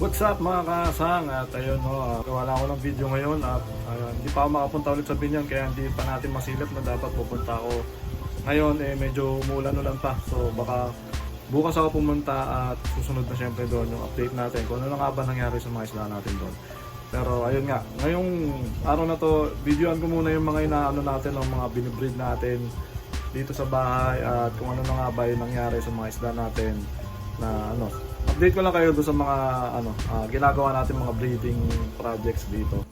What's up mga kasang at ayun no, uh, gawa na ako ng video ngayon at uh, hindi pa ako makapunta ulit sa Binyan kaya hindi pa natin masilip na dapat pupunta ako. Ngayon eh medyo umulan-ulan pa so baka bukas ako pumunta at susunod na syempre doon yung update natin kung ano na nga ba nangyari sa mga isla natin doon. Pero ayun nga, ngayong araw na to, videoan ko muna yung mga inaano natin, ng mga binibreed natin dito sa bahay at kung ano na nga ba yung nangyari sa mga isda natin na ano, update ko lang kayo doon sa mga ano, ah, ginagawa natin mga breeding projects dito.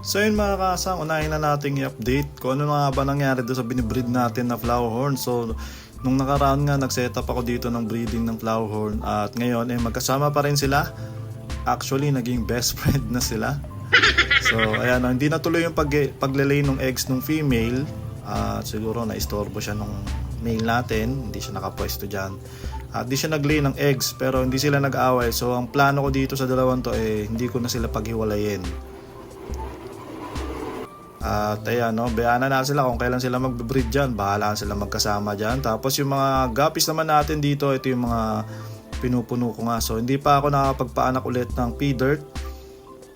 So yun mga kasang, unahin na nating i-update kung ano nga ba nangyari doon sa binibreed natin na flower horn. So nung nakaraan nga nag-set up ako dito ng breeding ng flower horn at ngayon eh magkasama pa rin sila. Actually naging best friend na sila. So ayan, ah, hindi natuloy yung pag paglelay ng eggs ng female. At siguro na-istorbo siya nung male natin, hindi siya nakapwesto dyan. At di siya nag-lay ng eggs pero hindi sila nag-away. So ang plano ko dito sa dalawang to eh hindi ko na sila paghiwalayin. At ayan, no, bayana na sila kung kailan sila magbe-breed dyan. Bahala sila magkasama dyan. Tapos yung mga guppies naman natin dito, ito yung mga pinupuno ko nga. So hindi pa ako nakapagpaanak ulit ng P-Dirt.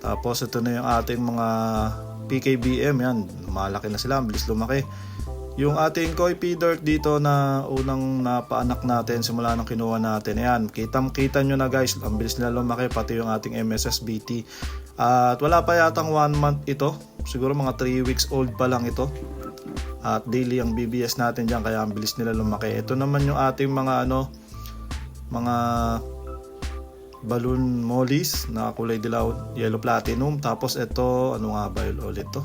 Tapos ito na yung ating mga PKBM. Yan, malaki na sila, bilis lumaki. Yung ating koi P-Dirt dito na unang napaanak natin simula nung kinuha natin. Ayan, kitang-kita nyo na guys, ang bilis nila lumaki pati yung ating MSSBT. At wala pa yatang 1 month ito. Siguro mga 3 weeks old pa lang ito. At daily ang BBS natin dyan kaya ang bilis nila lumaki. Ito naman yung ating mga ano, mga balloon mollies na kulay dilaw, yellow platinum. Tapos ito, ano nga ba ulit to?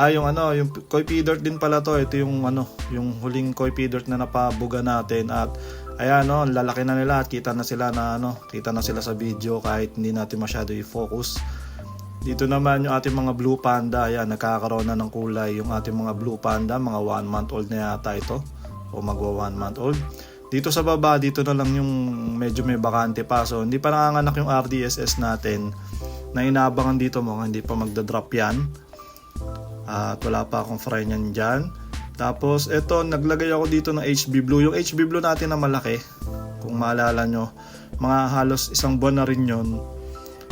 Ah, yung ano, yung koi pea dirt din pala to. Ito yung ano, yung huling koi pea dirt na napabuga natin at ayan no, lalaki na nila at kita na sila na ano, kita na sila sa video kahit hindi natin masyado i-focus. Dito naman yung ating mga blue panda, ayan, nagkakaroon na ng kulay yung ating mga blue panda, mga 1 month old na yata ito o magwa 1 month old. Dito sa baba, dito na lang yung medyo may bakante pa. So, hindi pa nanganganak yung RDSS natin na inaabangan dito mo, hindi pa magda-drop yan. At wala pa akong fry niyan dyan. Tapos ito, naglagay ako dito ng HB Blue. Yung HB Blue natin na malaki, kung maalala nyo, mga halos isang buwan na rin yon.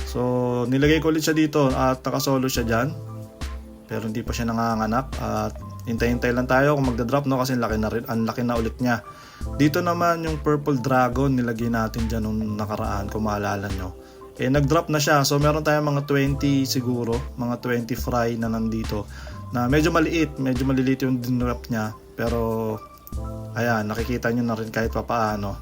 So, nilagay ko ulit siya dito at nakasolo siya dyan. Pero hindi pa siya nanganganak. At hintay-hintay lang tayo kung magda-drop no kasi laki na, rin, ang laki na ulit niya. Dito naman yung Purple Dragon nilagay natin dyan nung nakaraan kung maalala nyo. Eh, nag-drop na siya. So, meron tayong mga 20 siguro, mga 20 fry na nandito. Na medyo maliit, medyo maliliit yung dinrop niya. Pero, ayan, nakikita nyo na rin kahit pa paano.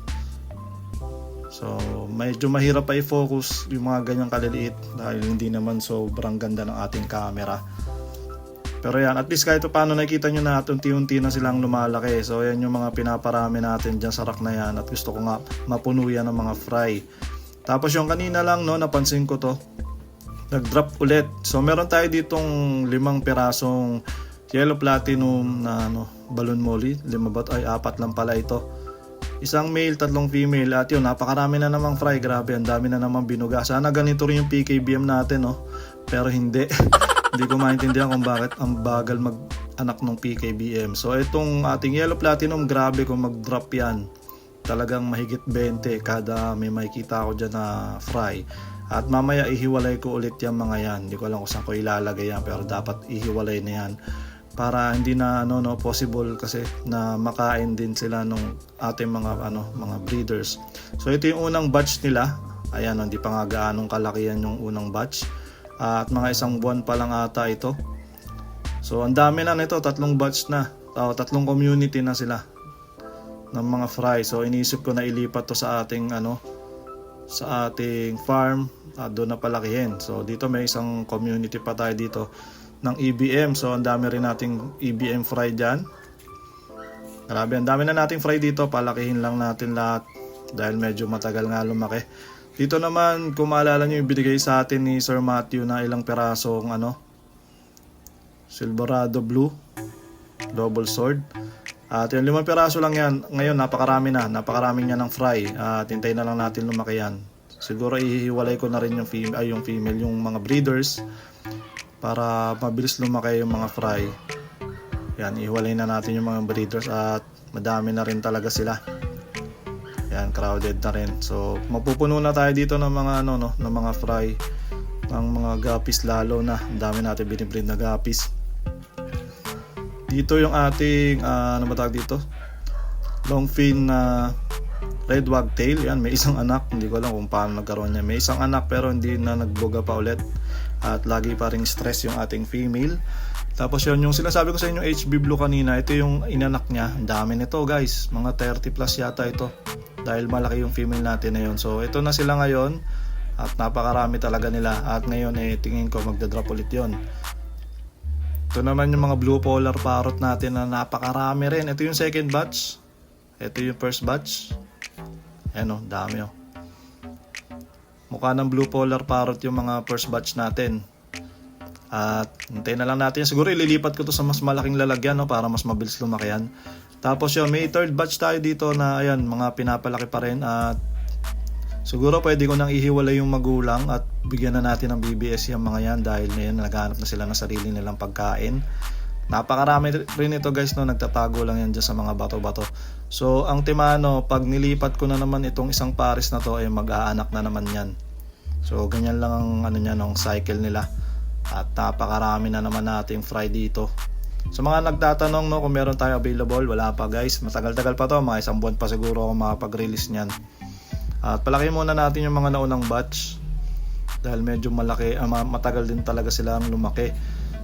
So, medyo mahirap pa i-focus yung mga ganyang kaliliit dahil hindi naman sobrang ganda ng ating camera. Pero yan, at least kahit pa paano nakikita nyo na at unti-unti na silang lumalaki. So, yan yung mga pinaparami natin dyan sa rack na yan. At gusto ko nga mapuno yan ng mga fry. Tapos yung kanina lang, no, napansin ko to. Nag-drop ulit. So, meron tayo ditong limang pirasong yellow platinum na ano, balloon molly. Lima ba? Ay, apat lang pala ito. Isang male, tatlong female. At yun, napakarami na namang fry. Grabe, ang dami na namang binuga. Sana ganito rin yung PKBM natin, no? Pero hindi. hindi ko maintindihan kung bakit ang bagal mag-anak ng PKBM. So, itong ating yellow platinum, grabe kung mag-drop yan. Talagang mahigit 20 kada may makikita ako dyan na fry. At mamaya ihiwalay ko ulit yung mga yan. Hindi ko alam kung saan ko ilalagay yan pero dapat ihiwalay na yan para hindi na ano no possible kasi na makain din sila nung ating mga ano mga breeders. So ito yung unang batch nila. Ayan, hindi pa nga gaanong kalakihan yung unang batch. at mga isang buwan pa lang ata ito. So ang dami na nito, tatlong batch na. O, tatlong community na sila ng mga fry. So iniisip ko na ilipat to sa ating ano sa ating farm at doon na palakihin. So dito may isang community pa tayo dito ng EBM. So ang dami rin nating EBM fry dyan. Grabe, ang dami na nating fry dito. Palakihin lang natin lahat dahil medyo matagal nga lumaki. Dito naman, kung maalala nyo yung binigay sa atin ni Sir Matthew na ilang pirasong ano, Silverado Blue, double sword. At yung limang piraso lang yan. Ngayon, napakarami na. Napakarami niya ng fry. At hintayin na lang natin lumaki yan. Siguro ihiwalay ko na rin yung female, ay yung female, yung mga breeders para mabilis lumaki yung mga fry. Yan, ihiwalay na natin yung mga breeders at madami na rin talaga sila. Yan, crowded na rin. So, mapupuno na tayo dito ng mga ano no, ng mga fry ng mga gapis lalo na. Ang dami natin binibreed na gapis. Dito yung ating ah, ano ba tawag dito? Long fin na red wagtail. Yan, may isang anak. Hindi ko alam kung paano nagkaroon niya. May isang anak pero hindi na nagboga pa ulit. At lagi pa ring stress yung ating female. Tapos yun, yung sinasabi ko sa inyo HB Blue kanina, ito yung inanak niya. Ang dami nito guys. Mga 30 plus yata ito. Dahil malaki yung female natin na yun. So ito na sila ngayon. At napakarami talaga nila. At ngayon eh, tingin ko magdadrop ulit yon. Ito naman yung mga blue polar parrot natin na napakarami rin. Ito yung second batch. Ito yung first batch. Ayan o, dami o. Mukha ng blue polar parrot yung mga first batch natin. At hintayin na lang natin. Siguro ililipat ko to sa mas malaking lalagyan no, para mas mabilis lumaki yan. Tapos yun, may third batch tayo dito na ayan, mga pinapalaki pa rin. At siguro pwede ko nang ihiwalay yung magulang at bigyan na natin ng BBS yung mga yan dahil ngayon naghahanap na sila ng sarili nilang pagkain. Napakarami rin ito guys no, nagtatago lang yan dyan sa mga bato-bato. So ang timano, pag nilipat ko na naman itong isang pares na to, ay mag-aanak na naman yan. So ganyan lang ang ano niya, no, cycle nila. At napakarami na naman nating fry dito. Sa mga nagtatanong no, kung meron tayo available, wala pa guys. Matagal-tagal pa to, mga isang buwan pa siguro ako makapag-release niyan. At palaki muna natin yung mga naunang batch. Dahil medyo malaki, ma- matagal din talaga silang lumaki.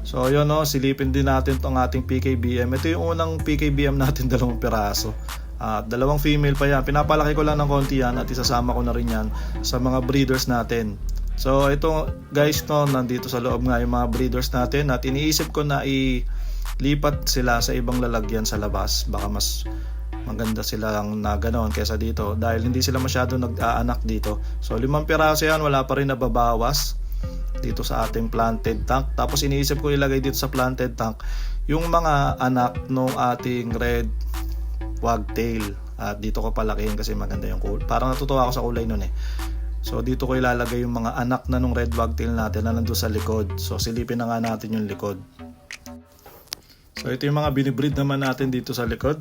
So yun no, silipin din natin tong ating PKBM. Ito yung unang PKBM natin, dalawang piraso. At dalawang female pa yan. Pinapalaki ko lang ng konti yan at isasama ko na rin yan sa mga breeders natin. So ito guys no, nandito sa loob nga yung mga breeders natin at iniisip ko na ilipat sila sa ibang lalagyan sa labas. Baka mas maganda silang na ganoon kaysa dito dahil hindi sila masyado nag-aanak dito. So limang piraso yan, wala pa rin nababawas dito sa ating planted tank. Tapos iniisip ko ilagay dito sa planted tank yung mga anak ng ating red wagtail. At dito ko palakihin kasi maganda yung kulay. Parang natutuwa ako sa kulay nun eh. So dito ko ilalagay yung mga anak na nung red wagtail natin na nandun sa likod. So silipin na nga natin yung likod. So ito yung mga binibreed naman natin dito sa likod.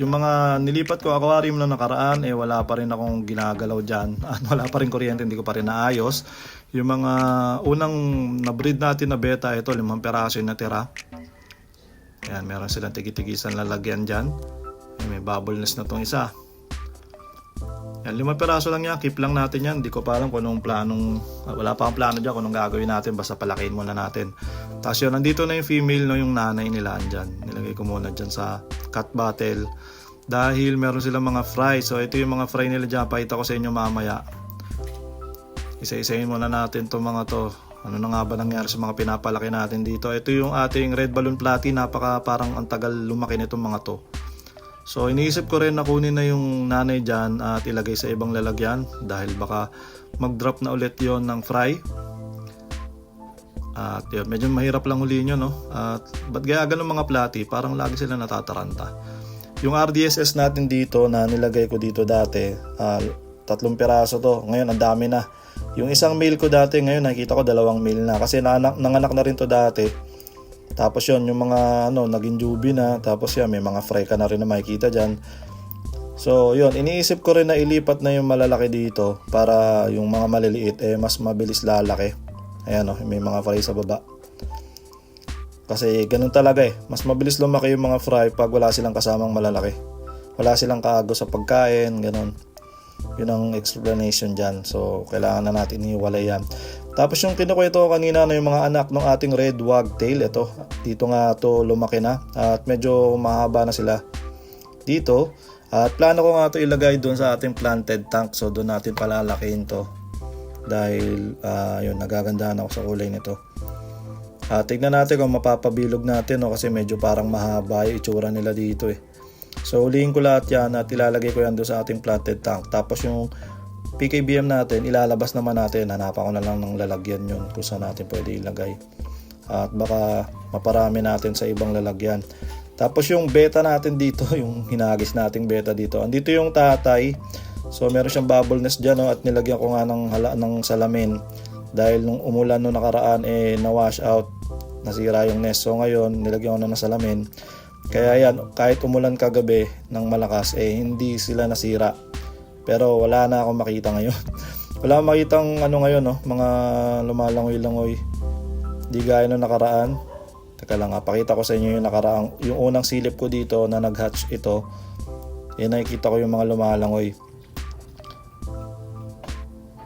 Yung mga nilipat ko aquarium na nakaraan, eh wala pa rin akong ginagalaw dyan. At wala pa rin kuryente, hindi ko pa rin naayos. Yung mga unang na-breed natin na beta, ito limang peraso yung natira. Ayan, meron silang tigitigisan lalagyan dyan. May bubble nest na tong isa. Yan, limang peraso lang yan. Keep lang natin yan. Hindi ko pa alam kung anong planong... Wala pa akong plano dyan kung anong gagawin natin. Basta palakihin muna natin. Tapos yun, nandito na yung female, no, yung nanay nila andyan. Nilagay ko muna dyan sa cut bottle. Dahil meron silang mga fry. So ito yung mga fry nila dyan. Pakita ko sa inyo mamaya. Isa-isahin muna natin to mga to. Ano na nga ba nangyari sa mga pinapalaki natin dito? Ito yung ating red balloon platy. Napaka parang ang tagal lumaki nitong mga to. So iniisip ko rin na kunin na yung nanay dyan at ilagay sa ibang lalagyan dahil baka mag-drop na ulit yon ng fry. At yun, medyo mahirap lang huliin yun, no? At ba't gaya ganun mga platy? Parang lagi sila natataranta. Yung RDSS natin dito na nilagay ko dito dati, ah, tatlong piraso to. Ngayon, ang dami na. Yung isang mail ko dati, ngayon nakikita ko dalawang mail na. Kasi nanganak, nanganak na rin to dati. Tapos yon yung mga ano, naging jubi na. Tapos yan, may mga fry ka na rin na makikita dyan. So, yun, iniisip ko rin na ilipat na yung malalaki dito para yung mga maliliit eh mas mabilis lalaki. Ayan oh, may mga fry sa baba. Kasi ganun talaga eh. Mas mabilis lumaki yung mga fry pag wala silang kasamang malalaki. Wala silang kaago sa pagkain, ganun. Yun ang explanation dyan. So, kailangan na natin iwalay yan. Tapos yung kinukwento ko kanina na yung mga anak ng ating red wagtail, ito, dito nga to lumaki na at medyo mahaba na sila dito. At plano ko nga to ilagay doon sa ating planted tank so doon natin palalakihin to dahil ah, yun nagagandahan ako sa kulay nito. At tignan natin kung mapapabilog natin no, kasi medyo parang mahaba yung itsura nila dito eh. So ulihin ko lahat yan at ilalagay ko yan doon sa ating planted tank. Tapos yung PKBM natin, ilalabas naman natin. Hanapan ko na lang ng lalagyan yun kung saan natin pwede ilagay. At baka maparami natin sa ibang lalagyan. Tapos yung beta natin dito, yung hinagis nating beta dito. Andito yung tatay. So meron siyang bubble nest dyan no, at nilagyan ko nga ng, hala, ng salamin. Dahil nung umulan nung nakaraan eh na-wash out. Nasira yung nest. So ngayon nilagyan ko na ng salamin. Kaya yan, kahit umulan kagabi ng malakas eh hindi sila nasira. Pero wala na akong makita ngayon. wala akong makitang ano ngayon, no? mga lumalangoy-langoy. Di gaya nung nakaraan. Teka lang, ha, pakita ko sa inyo yung nakaraang, yung unang silip ko dito na nag-hatch ito. Yan nakikita ko yung mga lumalangoy.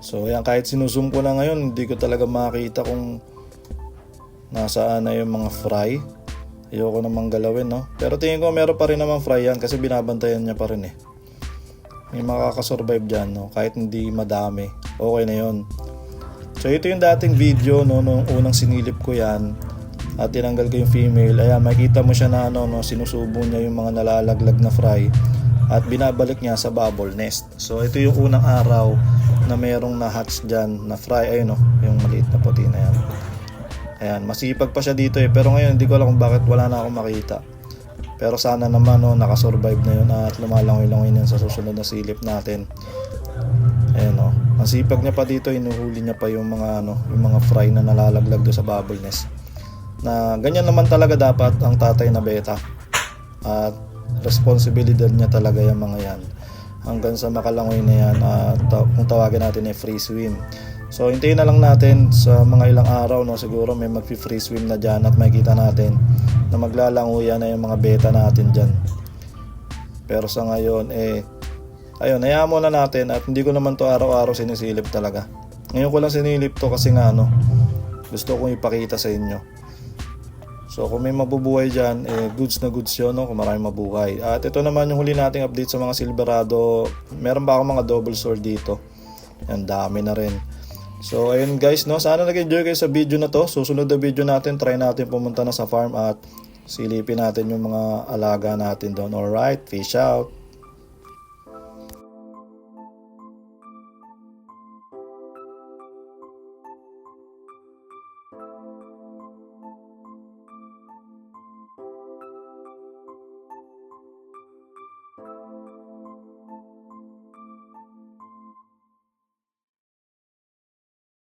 So yan, kahit sinusum ko na ngayon, hindi ko talaga makita kung nasaan na yung mga fry. Ayoko namang galawin, no? Pero tingin ko meron pa rin naman fry yan kasi binabantayan niya pa rin eh. May makakasurvive dyan, no? Kahit hindi madami. Okay na yon. So ito yung dating video, no? Nung unang sinilip ko yan. At tinanggal ko yung female. Ayan, makita mo siya na ano, no? Sinusubo niya yung mga nalalaglag na fry. At binabalik niya sa bubble nest. So ito yung unang araw na merong na-hatch dyan na fry. Ayun, no? Yung maliit na puti na yan. Ayan, masipag pa siya dito eh. Pero ngayon, hindi ko alam kung bakit wala na akong makita. Pero sana naman, no, nakasurvive na yun at lumalangoy-langoy na sa susunod na silip natin. Ayan, no. Ang sipag niya pa dito, inuhuli niya pa yung mga, ano, yung mga fry na nalalaglag do sa bubble nest. Na ganyan naman talaga dapat ang tatay na beta. At responsibilidad niya talaga yung mga yan. Hanggang sa makalangoy na yan, at ta- kung tawagin natin ay free swim. So hintayin na lang natin sa mga ilang araw no siguro may mag-free swim na diyan at makikita natin na maglalanguyan na yung mga beta natin diyan. Pero sa ngayon eh ayun, hayaan muna natin at hindi ko naman to araw-araw sinisilip talaga. Ngayon ko lang sinilip to kasi nga ano, gusto kong ipakita sa inyo. So kung may mabubuhay dyan, eh, goods na goods yun, no? kung maraming mabuhay. At ito naman yung huli nating update sa mga Silverado. Meron ba ako mga double sword dito? Yan, dami na rin. So ayun guys, no, sana nag-enjoy kayo sa video na to. Susunod na video natin, try natin pumunta na sa farm at silipin natin yung mga alaga natin doon. Alright, fish out.